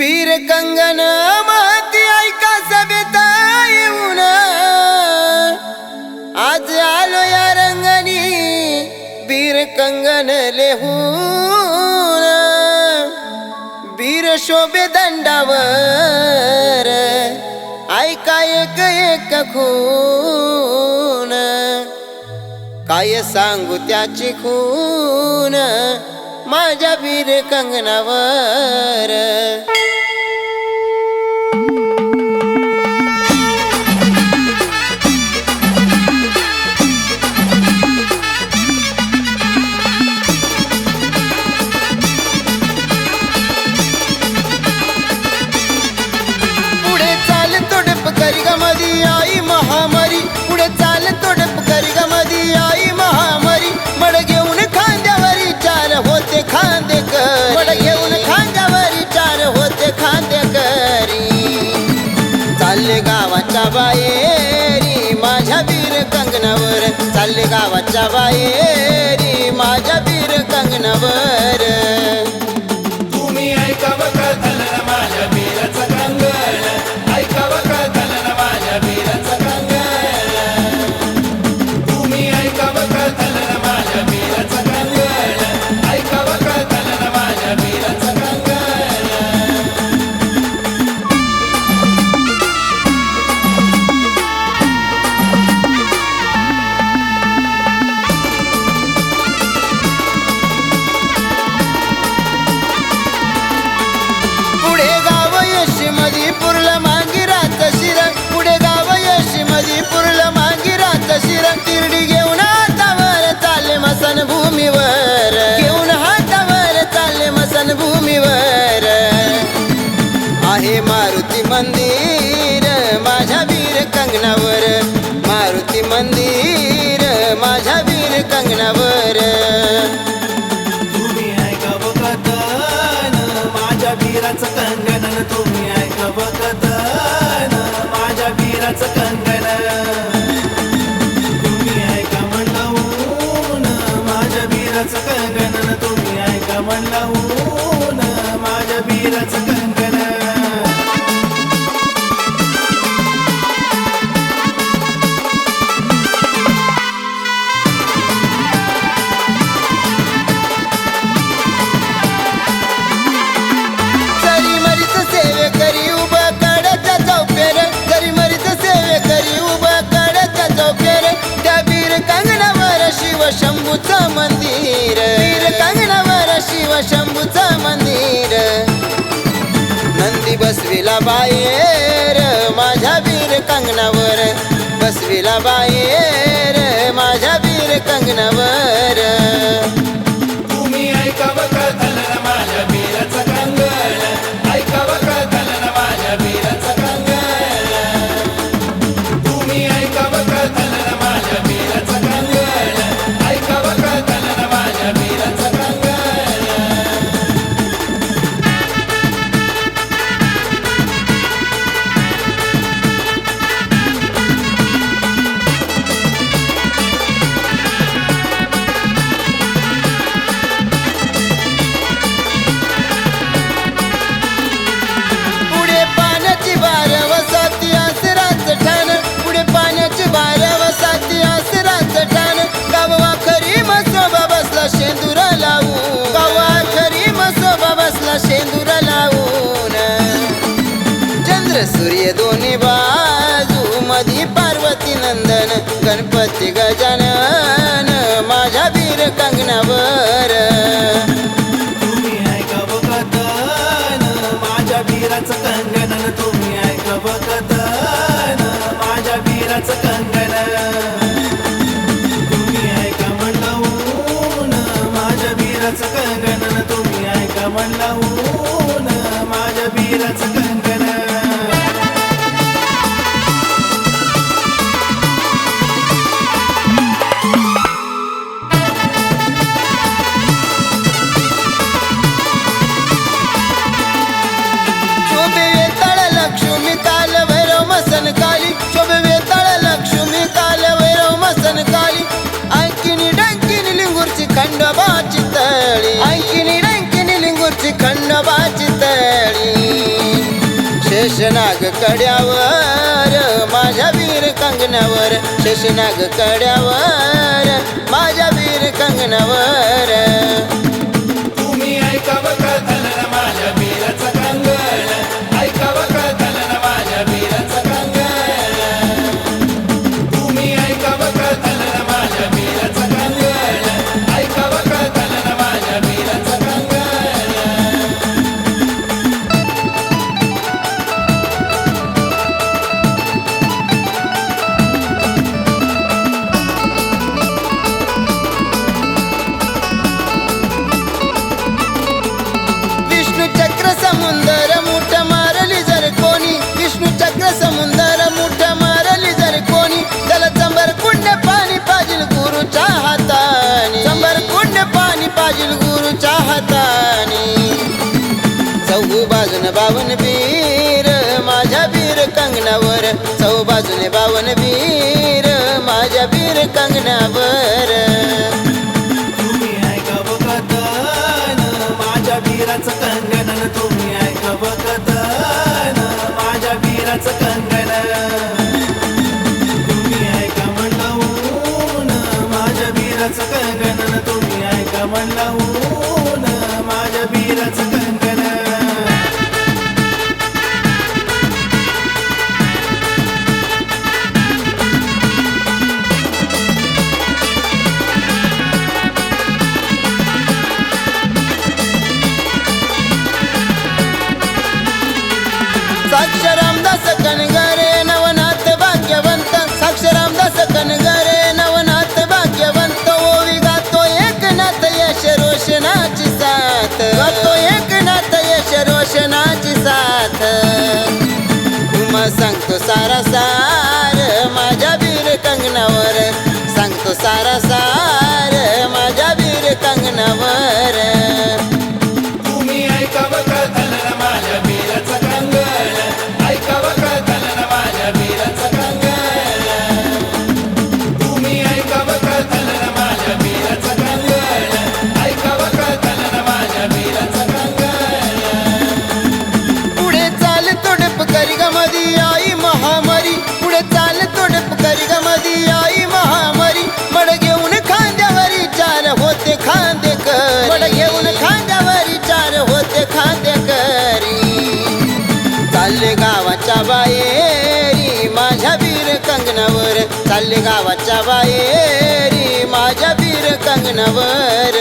पीर कंगन माती ऐका सभेत येऊन. आज आलो या रंगणी बीर कंगन लेहून. वीर शोभे दंडावर ऐका एक एक खून. काय सांगू त्याची खून? माझ्या वीर कंगनावर गावाच्या बाहेरी माझ्या वीर कंगनावर चालले गावाच्या बाहेरी माझ्या वीर कंगनावर कंगनावर. मारुती मंदिर माझ्या वीर कंगनावर. तुम्ही ऐका का माझ्या वीराचं कंगन तुम्ही ऐका का माझ्या वीराचं कंगन तुम्ही ऐका म्हणलं माझ्या वीराचं कंगन तुम्ही ऐका म्हणलं ऊन माझ्या वीराचं शंभूचं मंदिर. वीर कंगनावर शिव शंभूचं मंदिर. नंदी बसविला बाहेर माझ्या वीर कंगनावर बसविला बाहेर माझ्या वीर कंगनावर मसोबा शेंदूर लावून. चंद्र सूर्य दोन्ही बाजू मधी पार्वती नंदन गणपती गजानन माझ्या वीर कंगनावर तुम्ही माझ्या वीराचं कंगण कड्यावर माझ्या वीर कंगनावर शशनाग कड्यावर माझ्या वीर कंगनावर तुम्ही ऐका माझ्या वीराचा कंग अंगणावर. तुम्ही ऐका बघतन माझ्या वीराचं कंगन तुम्ही ऐका बघतन माझ्या वीराचं कंगन तुम्ही ऐका म्हणलं माझ्या वीराचं कंगन तुम्ही ऐका म्हणलं साथ तो एकनाथ यश रोशनाची साथ. उमा सांगतो सारा सार माझ्या वीर कंगनावर सांगतो सारा सार माझ्या वीर कंगनावर गावाच्या बाहेरी माझ्या बीर कंगनावर